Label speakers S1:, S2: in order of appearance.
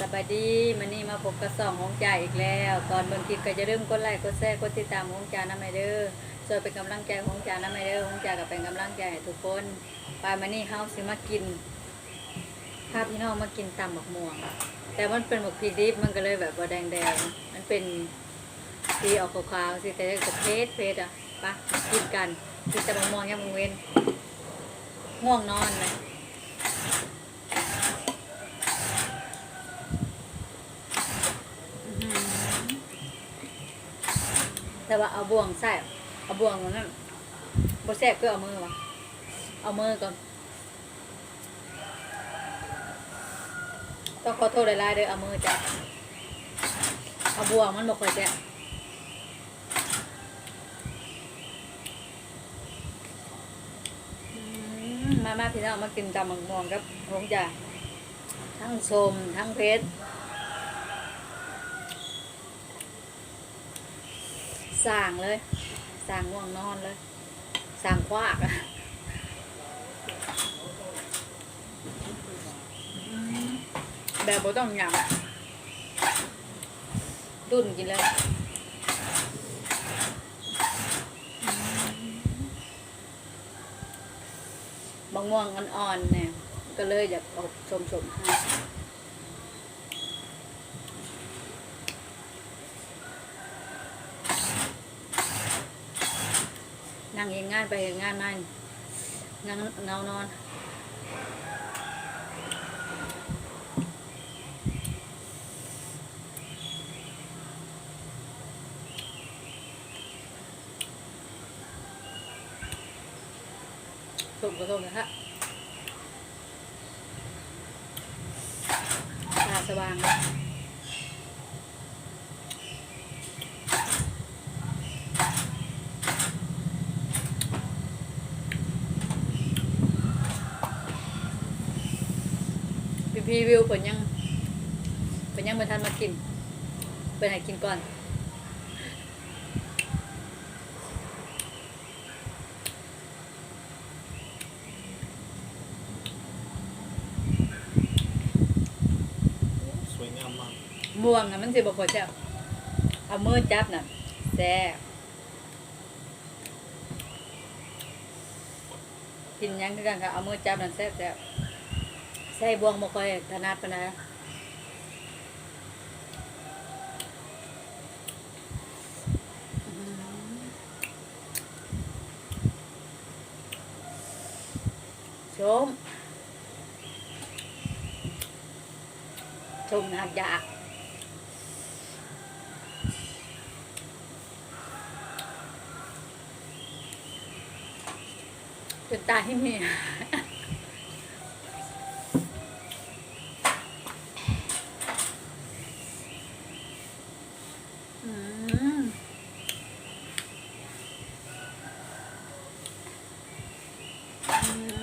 S1: สบายดีมันนี่มาพบกับสองของจ่ายอีกแล้ว ก่อนเบิ่งคลิปก็จะเริ่มกดไลค์กดแชร์กดติดตามของจ่าน้ำไมเดอร์ช่วยเป็นกำลังใจของจ่าน้ำไมเดอร์ของจ่ากับเป็นกำลังใจให้ทุกคนไปมันนี่เฮาสิมากินภาพพี่น้องมากินตำบักม่วง แต่มันเป็นหมกพริกดิบมันก็เลยแบบว่าแดงๆมันเป็นสีออกขาวๆสิแต่ก็เพชรเพชรอะปะกินกันกินแต่บักม่วงยังมึงเว้นง่วงนอนเลย แต่ว่าเอาบ่วงใส่เอาบ่วงนั่นบ่แซ่บก็เอามือวะเอามือก่อนต้องขอโทษหลายๆเด้อเอามือจ้ะเอาบ่วงมันบ่ค่อยแซ่บมามาพี่น้องมากินตำมังม่วงกับหงจ้ะทั้งชมทั้งเพชร สั่งเลยสั่งง่วงนอนเลยสั่งคว้ากอะอืมแบบบ่ต้องหยังอะดุนกินเลยอืมบางม่วงอ่อนๆเนี่ยก็เลยอยากเอาชมๆให้ นั่งเองงานไปเองงานนั่นนั่งเงานอนส่งก็ส่งนะฮะตาสว่าง เลยพี่พีวิวเปิดยังเปิดยังมาทันมากินเปิดให้กินก่อน
S2: สวยงามมาก
S1: ม่วงนะมันสิบ่ค่อยแซ่บเอามือจับน่ะแซ่บกินหยังคือกันค่ะเอามือจับนั่นแซ่บแซ่บ ใส่บวงบ่ค่อยถนัดปานใดชมชมหักยากจนตายที่นี่ Mm. Mm.